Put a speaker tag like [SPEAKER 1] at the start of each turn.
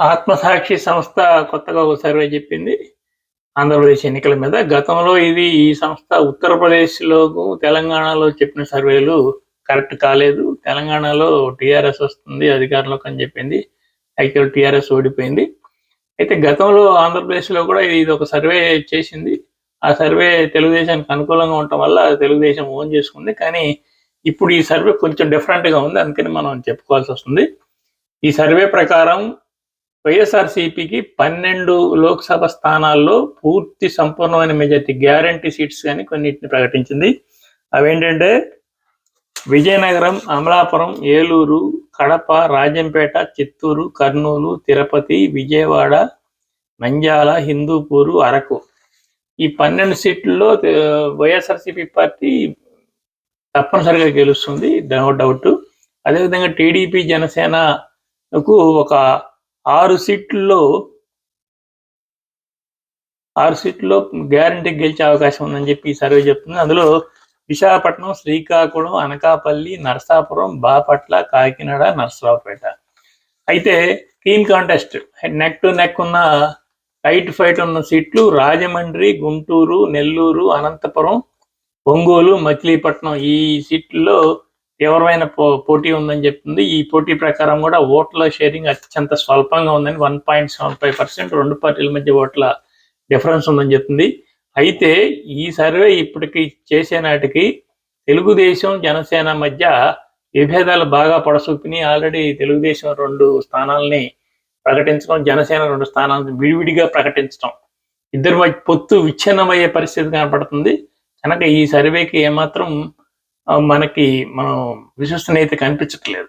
[SPEAKER 1] ఆత్మసాక్షి సంస్థ కొత్తగా ఒక సర్వే చెప్పింది. ఆంధ్రప్రదేశ్ ఎన్నికల మీద గతంలో ఇది ఈ సంస్థ ఉత్తరప్రదేశ్లో తెలంగాణలో చెప్పిన సర్వేలు కరెక్ట్ కాలేదు. తెలంగాణలో టీఆర్ఎస్ వస్తుంది అధికారంలోకి అని చెప్పింది. యాక్చువల్ టీఆర్ఎస్ ఓడిపోయింది. అయితే గతంలో ఆంధ్రప్రదేశ్లో కూడా ఇది ఒక సర్వే చేసింది. ఆ సర్వే తెలుగుదేశానికి అనుకూలంగా ఉండటం వల్ల తెలుగుదేశం ఓన్ చేసుకుంది. కానీ ఇప్పుడు ఈ సర్వే కొంచెం డిఫరెంట్గా ఉంది. అందుకని మనం చెప్పుకోవాల్సి వస్తుంది. ఈ సర్వే ప్రకారం వైఎస్ఆర్సీపీకి పన్నెండు లోక్సభ స్థానాల్లో పూర్తి సంపూర్ణమైన మెజార్టీ గ్యారంటీ సీట్స్ కానీ కొన్నిటిని ప్రకటించింది. అవేంటంటే విజయనగరం అమలాపురం ఏలూరు కడప రాజంపేట చిత్తూరు కర్నూలు తిరుపతి విజయవాడ నంద్యాల హిందూపూరు అరకు. ఈ పన్నెండు సీట్లలో ఆ, వైఎస్ఆర్సీపీ పార్టీ తప్పనిసరిగా గెలుస్తుంది నో డౌట్ అదేవిధంగా టీడీపీ జనసేనకు ఒక ఆరు సీట్లలో ఆరు సీట్లలో గ్యారంటీ గెలిచే అవకాశం ఉందని చెప్పి ఈ సర్వే చెప్తుంది. అందులో విశాఖపట్నం శ్రీకాకుళం అనకాపల్లి నరసాపురం బాపట్ల కాకినాడ నరసరావుపేట. అయితే clean contest neck to neck ఉన్న టైట్ ఫైట్ ఉన్న సీట్లు రాజమండ్రి గుంటూరు నెల్లూరు అనంతపురం ఒంగోలు మచిలీపట్నం ఈ సీట్లలో తీవ్రమైన పో పోటీ ఉందని చెప్తుంది. ఈ పోటీ ప్రకారం కూడా ఓట్ల షేరింగ్ అత్యంత స్వల్పంగా ఉందని one point seven five percent రెండు పార్టీల మధ్య ఓట్ల డిఫరెన్స్ ఉందని చెప్తుంది. అయితే ఈ సర్వే ఇప్పటికి చేసే నాటికి తెలుగుదేశం జనసేన మధ్య విభేదాలు బాగా పొడసూపినాయి. ఆల్రెడీ తెలుగుదేశం రెండు స్థానాలని ప్రకటించడం జనసేన రెండు స్థానాలను విడివిడిగా ప్రకటించడం. ఇద్దరి పొత్తు విచ్ఛిన్నమయ్యే పరిస్థితి కనపడుతుంది. కనుక ఈ సర్వేకి ఏమాత్రం మనకి మనం విశ్వసనీయత కనిపించట్లేదు.